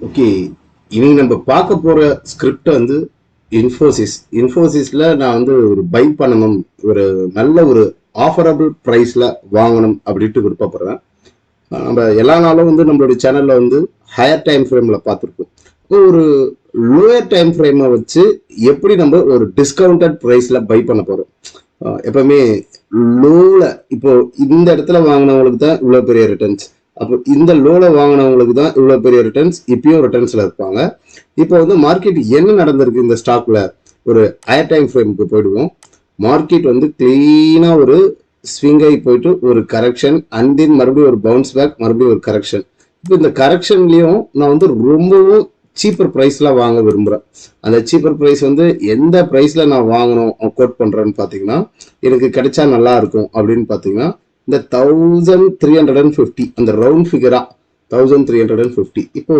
Okay இனி நம்ம பார்க்க போற ஸ்கிரிப்ட் வந்து இன்ஃபோசிஸ் இன்ஃபோசிஸ்ல நான் வந்து ஒரு பை பண்ணணும் ஒரு நல்ல ஒரு ஆஃபரபிள் ப்ரைஸ்ல வாங்கணும் அப்படின்ட்டு விருப்பப்படுறேன். நம்ம எல்லா நாளும் வந்து நம்மளுடைய சேனல்ல வந்து ஹையர் டைம் ஃப்ரேம்ல பார்த்துருக்கோம் ஒரு லோயர் டைம் ஃப்ரேமை வச்சு எப்படி நம்ம ஒரு டிஸ்கவுண்டட் ப்ரைஸில் பை பண்ண போகிறோம் எப்பவுமே லோவில் இப்போ இந்த இடத்துல வாங்கினவங்களுக்கு தான் இவ்வளோ பெரிய ரிட்டர்ன்ஸ் அப்போ இந்த லோவில் வாங்கினவங்களுக்கு தான் இவ்வளோ பெரிய ரிட்டர்ன்ஸ் இப்பயும் ரிட்டர்ன்ஸில் இருப்பாங்க. இப்போ வந்து மார்க்கெட் என்ன நடந்திருக்கு இந்த ஸ்டாக்ல ஒரு ஹையர் டைம் ஃப்ரேமுக்கு போயிடுவோம். மார்க்கெட் வந்து கிளீனா ஒரு ஸ்விங் ஆகி போயிட்டு ஒரு கரெக்ஷன் அண்ட் தென் மறுபடியும் ஒரு பவுன்ஸ் பேக் மறுபடியும் ஒரு கரெக்ஷன் இப்போ இந்த கரெக்ஷன்லேயும் நான் வந்து ரொம்பவும் சீப்பர் ப்ரைஸில் வாங்க விரும்புகிறேன் அந்த சீப்பர் ப்ரைஸ் வந்து எந்த ப்ரைஸில் நான் வாங்கணும் கோட் பண்ணுறேன்னு பார்த்தீங்கன்னா எனக்கு கிடைச்சா நல்லா இருக்கும் அப்படின்னு பார்த்தீங்கன்னா இந்த thousand three hundred and fifty அந்த round ஃபிகரா thousand three hundred and fifty இப்போ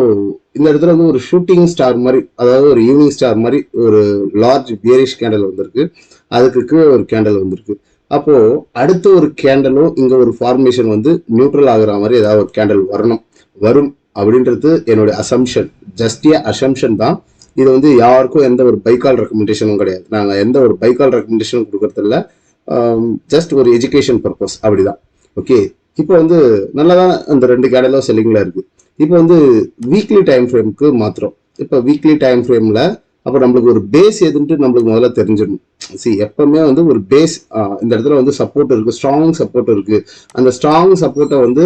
இந்த இடத்துல வந்து ஒரு ஷூட்டிங் ஸ்டார் மாதிரி அதாவது ஒரு ஈவினிங் ஸ்டார் மாதிரி ஒரு லார்ஜ் பியரிஷ் கேண்டல் வந்திருக்கு. அதுக்கு கீழே ஒரு கேண்டல் வந்திருக்கு. அப்போ அடுத்த ஒரு கேண்டலும் இங்க ஒரு ஃபார்மேஷன் வந்து நியூட்ரல் ஆகுற மாதிரி ஏதாவது ஒரு கேண்டல் வரணும் வரும் அப்படின்றது என்னுடைய அசம்ஷன் ஜஸ்டிய அசம்ஷன் தான். இது வந்து யாருக்கும் எந்த ஒரு பைக்கால் ரெக்கமெண்டேஷனும் கிடையாது. நாங்கள் எந்த ஒரு பைக்கால் ரெக்கமெண்டேஷனும் கொடுக்கறதில்ல. Um, ஜஸ்ட் ஒரு எஜுகேஷன் பர்பஸ் அப்படிதான். ஓகே இப்போ வந்து நல்லா தான் அந்த ரெண்டு கேடலும் செல்லிங்கில் இருக்கு. இப்போ வந்து வீக்லி டைம் ஃப்ரேம்க்கு மாத்திரம். இப்போ வீக்லி டைம் ஃப்ரேம்ல அப்போ நம்மளுக்கு ஒரு பேஸ் எதுன்ட்டு நம்மளுக்கு முதல்ல தெரிஞ்சிடணும். சி எப்பவுமே வந்து ஒரு பேஸ் இந்த இடத்துல வந்து சப்போர்ட் இருக்கு ஸ்ட்ராங் சப்போர்ட் இருக்கு. அந்த ஸ்ட்ராங் சப்போர்ட்டை வந்து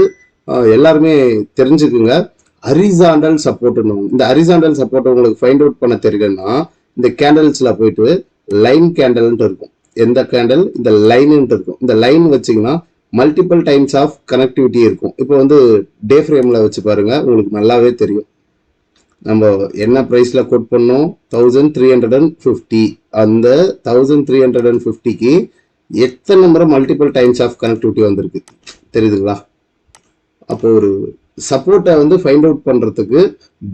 எல்லாருமே தெரிஞ்சுக்குங்க. அரிசாண்டல் சப்போர்ட்னு இந்த அரிசாண்டல் சப்போர்ட் உங்களுக்கு ஃபைண்ட் அவுட் பண்ண தெரியலன்னா இந்த கேண்டல்ஸில் போயிட்டு லைன் கேண்டல்ன்ட்டு இருக்கும். எந்த கேண்டல் இந்த லைன்ன்ட்டு இருக்கும். இந்த லைன் வச்சீங்கன்னா மல்டிபிள் டைம்ஸ் ஆஃப் கனெக்டிவிட்டி இருக்கும். இப்போ வந்து டே ஃப்ரேமில் வச்சு பாருங்கள் உங்களுக்கு நல்லாவே தெரியும். நம்ம என்ன ப்ரைஸில் கோட் பண்ணோம்? Thousand three hundred and fifty அந்த தௌசண்ட் த்ரீ ஹண்ட்ரட் அண்ட் ஃபிஃப்டிக்கு எத்தனை முறை மல்டிபிள் டைம்ஸ் ஆஃப் கனெக்டிவிட்டி வந்திருக்கு? தெரியுதுங்களா? அப்போ ஒரு சப்போர்ட்டை வந்து ஃபைண்ட் அவுட் பண்ணுறதுக்கு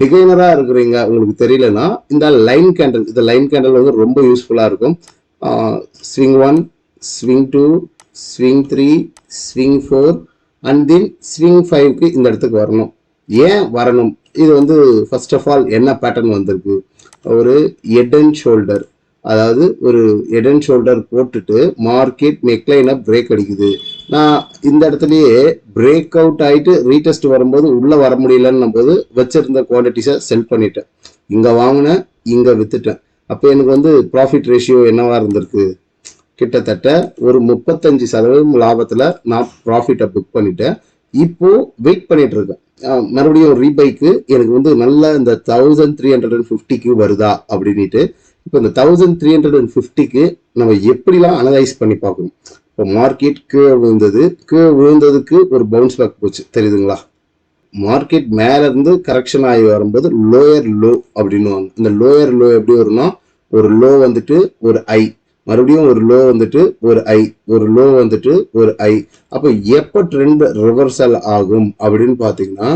பிகைனராக இருக்கிறீங்க உங்களுக்கு தெரியலனா இந்த லைன் கேண்டல் இந்த லைன் கேண்டல் வந்து ரொம்ப யூஸ்ஃபுல்லாக இருக்கும். Swing one swing two swing three swing four and then swing ஃபைவ்க்கு இந்த இடத்துக்கு வரணும். ஏன் வரணும்? இது வந்து ஃபர்ஸ்ட் ஆஃப் ஆல் என்ன பேட்டர்ன் வந்திருக்கு? ஒரு ஹெட் அண்ட் ஷோல்டர் அதாவது ஒரு ஹெட் அண்ட் ஷோல்டர் போட்டுட்டு மார்க்கெட் நெக்லைனை பிரேக் அடிக்குது. நான் இந்த இடத்துலையே பிரேக் அவுட் ஆகிட்டு ரீடெஸ்ட் வரும்போது உள்ளே வர முடியலன்னும் போது வச்சுருந்த குவான்டிட்டிஸை செல் பண்ணிட்டேன். இங்கே வாங்கினேன் இங்கே விற்றுட்டேன் அப்போ எனக்கு வந்து ப்ராஃபிட் ரேஷியோ என்னவா இருந்திருக்கு? கிட்டத்தட்ட ஒரு முப்பத்தஞ்சு சதவீதம் லாபத்தில் நான் ப்ராஃபிட்டை புக் பண்ணிட்டேன். இப்போ வெயிட் பண்ணிட்டு இருக்கேன். மறுபடியும் ரீபைக்கு எனக்கு வந்து நல்ல இந்த தௌசண்ட் த்ரீ ஹண்ட்ரட் அண்ட் ஃபிஃப்டிக்கு வருதா அப்படின்ட்டு இப்போ இந்த தௌசண்ட் த்ரீ ஹண்ட்ரட் அண்ட் ஃபிஃப்டிக்கு நம்ம எப்படிலாம் அனலைஸ் பண்ணி பார்க்கணும்? இப்போ மார்க்கெட் கீழே விழுந்தது கீழே விழுந்ததுக்கு ஒரு பவுன்ஸ் பேக் போச்சு. தெரியுதுங்களா? மார்க்கெட் மேலேருந்து கரெக்ஷன் ஆகி வரும்போது லோயர் லோ அப்படின்னுவாங்க இந்த லோயர் லோ எப்படி வரும்னா ஒரு லோ வந்துட்டு ஒரு ஐ மறுபடியும் ஒரு லோ வந்துட்டு ஒரு ஐ ஒரு லோ வந்துட்டு ஒரு ஐ அப்போ எப்போ ட்ரெண்ட் ரிவர்சல் ஆகும் அப்படின்னு பார்த்தீங்கன்னா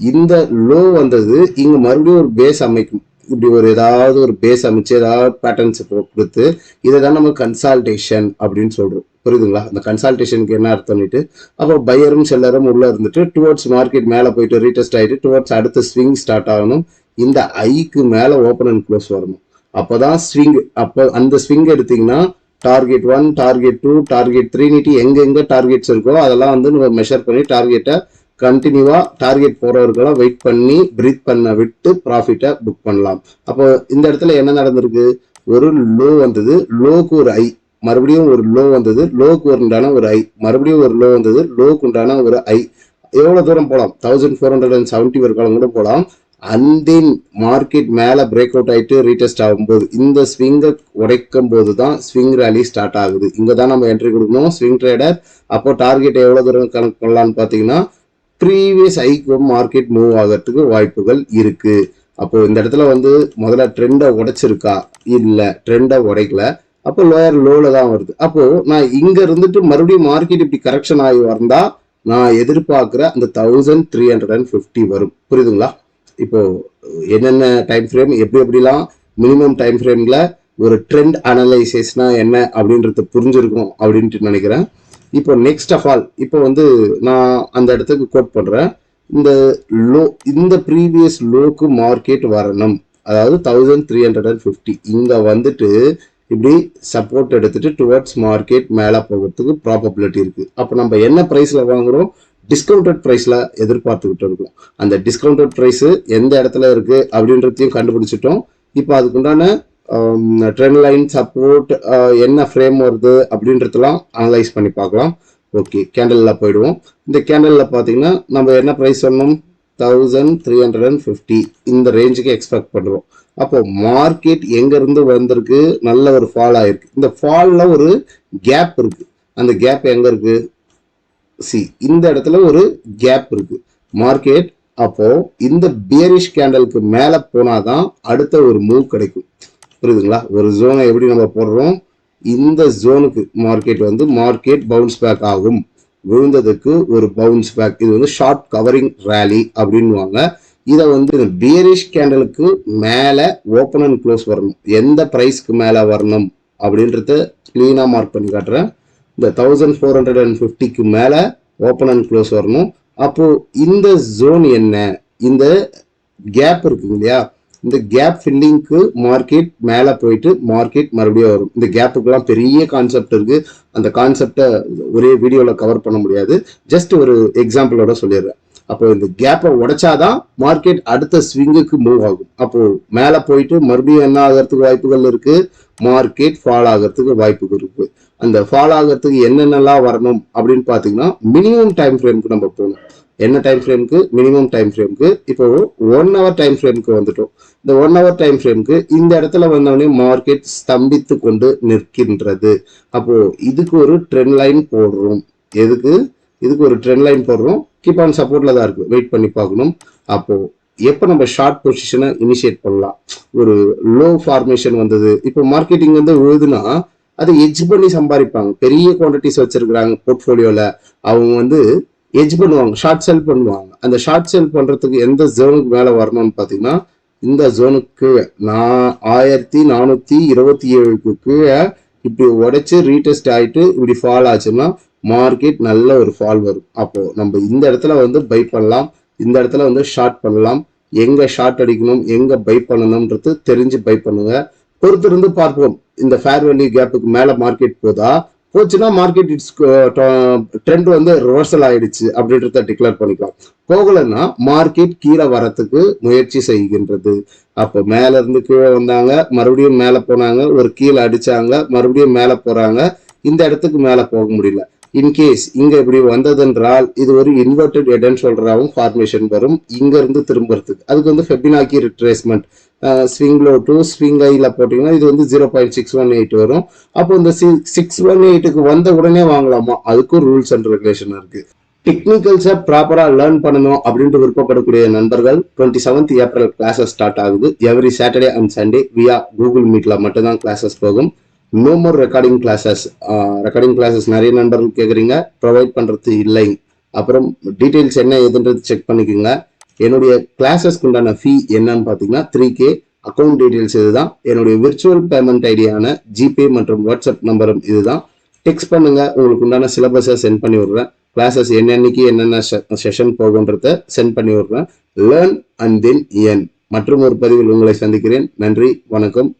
இந்த லோ வந்தது இங்கே மறுபடியும் ஒரு பேஸ் அமைக்கும். இப்படி ஒரு ஏதாவது ஒரு பேஸ் அமைச்சு ஏதாவது பேட்டர்ன்ஸ் கொடுத்து இதை தான் நம்ம கன்சால்டேஷன் அப்படின்னு சொல்கிறோம் புரியுதுங்களா? அந்த கன்சால்டேஷனுக்கு என்ன அர்த்தம்னுட்டு அப்போ பையரும் செல்லரும் உள்ளே இருந்துட்டு டுவர்ட்ஸ் மார்க்கெட் மேலே போயிட்டு ரீடெஸ்ட் ஆகிட்டு டுவர்ட்ஸ் அடுத்த ஸ்விங் ஸ்டார்ட் ஆகணும். இந்த ஐக்கு மேலே ஓப்பன் அண்ட் க்ளோஸ் வரணும். அப்போ தான் ஸ்விங் அப்போ அந்த ஸ்விங் எடுத்தீங்கன்னா target one target two target three நீட்டி எங்க டார்கெட்ஸ் இருக்கோ அதெல்லாம் வந்து நம்ம மெஷர் பண்ணி டார்கெட்டை கண்டினியூவாக டார்கெட் போறவர்களாம் வெயிட் பண்ணி ப்ரீத் பண்ண விட்டு ப்ராஃபிட்டை புக் பண்ணலாம். அப்போ இந்த இடத்துல என்ன நடந்திருக்கு? ஒரு லோ வந்தது. லோக்கு ஒரு ஐ மறுபடியும் ஒரு லோ வந்தது. லோக்கு உண்டான ஒரு ஐ மறுபடியும் ஒரு லோ வந்தது. லோக்கு உண்டான ஒரு ஐ எவ்வளோ தூரம் போகலாம்? Thousand four hundred and seventy வரைக்கும் கூட போகலாம். அந்தின் மார்க்கெட் மேலே பிரேக் அவுட் ஆகிட்டு ரீடெஸ்ட் ஆகும்போது இந்த ஸ்விங்கை உடைக்கும் போது தான் ஸ்விங் ரேலி ஸ்டார்ட் ஆகுது. இங்கே தான் நம்ம என்ட்ரி கொடுக்கணும். ஸ்விங் ட்ரேடர் அப்போ டார்கெட் எவ்வளோ தூரம் கணக்கு பண்ணலாம்னு பார்த்தீங்கன்னா ப்ரீவியஸ் ஐக்கு மார்க்கெட் மூவ் ஆகிறதுக்கு வாய்ப்புகள் இருக்குது அப்போது இந்த இடத்துல வந்து முதல்ல ட்ரெண்டை உடைச்சிருக்கா? இல்லை ட்ரெண்டை உடைக்கல. அப்போ லோயர் லோல தான் வருது. அப்போ நான் இங்க இருந்துட்டு மறுபடியும் மார்க்கெட் இப்படி கரெக்ஷன் ஆகி வந்தா நான் எதிர்பார்க்குற அந்த thousand three hundred and fifty வரும். புரியுதுங்களா? இப்போ என்னென்ன டைம் ஃப்ரேம் எப்படி எப்படிலாம் மினிமம் டைம் ஃப்ரேம்ல ஒரு ட்ரெண்ட் அனலைசிஸ்னா என்ன அப்படின்றது புரிஞ்சிருக்கும் அப்படின்ட்டு நினைக்கிறேன். இப்போ நெக்ஸ்ட் ஆஃப் ஆல் இப்போ வந்து நான் அந்த இடத்துக்கு கோட் பண்ணுறேன் இந்த லோ இந்த ப்ரீவியஸ் லோக்கு மார்க்கெட் வரணும். அதாவது thousand three hundred and fifty இங்கே வந்துட்டு இப்படி சப்போர்ட் எடுத்துட்டு டுவர்ட்ஸ் மார்க்கெட் மேலே போகிறதுக்கு ப்ராபபிலிட்டி இருக்குது அப்போ நம்ம என்ன ப்ரைஸில் வாங்குகிறோம் டிஸ்கவுண்டட் ப்ரைஸில் எதிர்பார்த்துக்கிட்டு இருக்கோம். அந்த டிஸ்கவுண்டட் ப்ரைஸு எந்த இடத்துல இருக்குது அப்படின்றதையும் கண்டுபிடிச்சிட்டோம். இப்போ அதுக்குண்டான ட்ரெண்ட் லைன் சப்போர்ட் என்ன ஃப்ரேம் வருது அப்படின்றதெல்லாம் அனலைஸ் பண்ணி பார்க்கலாம். ஓகே கேண்டலில் போயிடுவோம். இந்த கேண்டலில் பார்த்தீங்கன்னா நம்ம என்ன ப்ரைஸ் சொன்னோம்? Thousand three hundred and fifty இந்த ரேஞ்சுக்கு எக்ஸ்பெக்ட் பண்ணுறோம் அப்போ மார்க்கெட் எங்கேருந்து வந்திருக்கு? நல்ல ஒரு ஃபால் ஆகிருக்கு இந்த ஃபாலில் ஒரு கேப் இருக்குது அந்த கேப் எங்கே இருக்குது சி இந்த இடத்துல ஒரு கேப் இருக்குது மார்க்கெட் அப்போது இந்த பியரிஷ் கேண்டலுக்கு மேலே போனாதான் அடுத்த ஒரு மூவ் கிடைக்கும். புரியுதுங்களா? ஒரு ஜோனை எப்படி நம்ம போடுறோம்? இந்த ஜோனுக்கு மார்க்கெட் வந்து மார்க்கெட் பவுன்ஸ் பேக் ஆகும். விழுந்ததுக்கு ஒரு பவுன்ஸ் பேக் இது வந்து ஷார்ட் கவரிங் ரேலி அப்படின்வாங்க இதை வந்து பியரிஷ் கேண்டலுக்கு மேலே ஓப்பன் அண்ட் க்ளோஸ் வரணும். எந்த ப்ரைஸ்க்கு மேலே வரணும் அப்படின்றத க்ளீனாக மார்க் பண்ணி காட்டுறேன். இந்த தௌசண்ட் ஃபோர் ஹண்ட்ரட் அண்ட் ஃபிஃப்டிக்கு மேலே ஓப்பன் அண்ட் க்ளோஸ் வரணும். அப்போது இந்த ஜோன் என்ன? இந்த கேப் இருக்குங்க இல்லையா? இந்த கேப் ஃபில்லிங்க்கு மார்க்கெட் மேலே போயிட்டு மார்க்கெட் மறுபடியும் வரும். இந்த கேப்புக்கெல்லாம் பெரிய கான்செப்ட் இருக்கு. அந்த கான்செப்டை ஒரே வீடியோவில் கவர் பண்ண முடியாது. ஜஸ்ட் ஒரு எக்ஸாம்பிளோட சொல்லிடுறேன். அப்போ இந்த கேப்பை உடைச்சாதான் மார்க்கெட் அடுத்த ஸ்விங்குக்கு மூவ் ஆகும். அப்போ மேலே போயிட்டு மறுபடியும் என்ன ஆகிறதுக்கு வாய்ப்புகள் இருக்கு? மார்க்கெட் ஃபால் ஆகிறதுக்கு வாய்ப்புகள் இருக்கு. அந்த ஃபால் ஆகிறதுக்கு என்னென்னலாம் வரணும் அப்படின்னு பார்த்தீங்கன்னா மினிமம் டைம் ஃப்ரேம்க்கு நம்ம போகணும். என்ன டைம் ஃப்ரேம்க்கு மினிமம் டைம் ஃப்ரேம்க்கு இப்போ ஒன் ஹவர் டைம் ஃப்ரேம்க்கு வந்துட்டோம். இந்த ஒன் ஹவர் டைம் ஃப்ரேம்க்கு இந்த இடத்துல வந்தவொடனே மார்க்கெட் ஸ்தம்பித்து கொண்டு நிற்கின்றது. அப்போ இதுக்கு ஒரு ட்ரெண்ட் லைன் போடுறோம். எதுக்கு? இதுக்கு ஒரு ட்ரெண்ட் லைன் போடுறோம். கீப் ஆன் சப்போர்ட்ல தான் இருக்கு. வெயிட் பண்ணி பார்க்கணும். அப்போ எப்போ நம்ம ஷார்ட் பொசிஷனை இனிஷியேட் பண்ணலாம்? ஒரு லோ ஃபார்மேஷன் வந்தது. இப்போ மார்க்கெட்டிங் வந்து விழுதுனா அதை எஜ் பண்ணி சம்பாதிப்பாங்க. பெரிய குவான்டிட்டிஸ் வச்சிருக்கிறாங்க போர்ட்ஃபோலியோவில் அவங்க வந்து எஜ் பண்ணுவாங்க ஷார்ட் செல் பண்ணுவாங்க. அந்த ஷார்ட் செல் பண்ணுறதுக்கு எந்த ஜோனுக்கு மேலே வரணும்னு பார்த்தீங்கன்னா இந்த ஜோனுக்கு நான் ஆயிரத்தி நானூற்றி இருபத்தி ஏழுக்கு கீழே இப்படி உடைச்சு ரீடெஸ்ட் ஆகிட்டு இப்படி ஃபால் ஆச்சுன்னா மார்க்கெட் நல்ல ஒரு ஃபால் வரும். அப்போது நம்ம இந்த இடத்துல வந்து பை பண்ணலாம் இந்த இடத்துல வந்து ஷார்ட் பண்ணலாம். எங்கே ஷார்ட் அடிக்கணும் எங்கே பை பண்ணணும்ன்றது தெரிஞ்சு பை பண்ணுங்க. பொறுத்திருந்து பார்ப்போம். இந்த ஃபேர் வேல்யூ கேப்புக்கு மேலே மார்க்கெட் போதா போச்சுன்னா மார்க்கெட் இட்ஸ் ட்ரெண்ட் வந்து ரிவர்சல் ஆயிடுச்சு அப்படின்றத டிக்ளேர் பண்ணிக்கலாம். போகலைன்னா மார்க்கெட் கீழே வரத்துக்கு முயற்சி செய்கின்றது. அப்போ மேல இருந்து கீழே வந்தாங்க மறுபடியும் மேலே போனாங்க ஒரு கீழே அடிச்சாங்க மறுபடியும் மேலே போறாங்க இந்த இடத்துக்கு மேலே போக முடியல. இன்கேஸ் இங்க இப்படி வந்ததென்றால் இது ஒரு இன்வெர்டட் எடன் சொல்றாவும் ஃபார்மேஷன் வரும். இங்க இருந்து திரும்புறதுக்கு. அதுக்கு வந்து Fibonacci retracement swing low to swing ஐயில் போட்டிங்கன்னா இது வந்து zero point six one eight வரும். அப்போ இந்த சிக்ஸ் ஒன் எயிட்டுக்கு வந்த உடனே வாங்கலாமா? அதுக்கும் ரூல்ஸ் அண்ட் ரெகுலேஷன் இருக்குது டெக்னிக்கல்ஸை ப்ராப்பராக லேர்ன் பண்ணணும் அப்படின்ட்டு விருப்பப்படக்கூடிய நண்பர்கள் twenty seventh April classes start ஆகுது every Saturday and Sunday via Google மீட்டில் மட்டும்தான் கிளாஸஸ் போகும். No more recording classes recording classes நிறைய நண்பர்கள் கேட்குறீங்க ப்ரொவைட் பண்ணுறது இல்லை. அப்புறம் டீட்டெயில்ஸ் என்ன எதுன்றது செக் பண்ணிக்கோங்க. என்னுடைய கிளாஸஸ்க்கு உண்டான ஃபீ என்னன்னு பார்த்தீங்கன்னா த்ரீ கே அக்கௌண்ட் டீட்டெயில்ஸ் இதுதான். என்னுடைய விர்ச்சுவல் பேமெண்ட் ஐடியான ஜிபே மற்றும் வாட்ஸ்அப் நம்பரும் இதுதான். டெக்ஸ்ட் பண்ணுங்க உங்களுக்கு உண்டான சிலபஸை சென்ட் பண்ணி விடுறேன். கிளாஸஸ் என்னென்னைக்கு என்னென்ன செஷன் போகுன்றத சென்ட் பண்ணி விடுறேன். லேர்ன் அண்ட் தென் என் மற்றும் ஒரு பதிவில் உங்களை சந்திக்கிறேன். நன்றி வணக்கம்.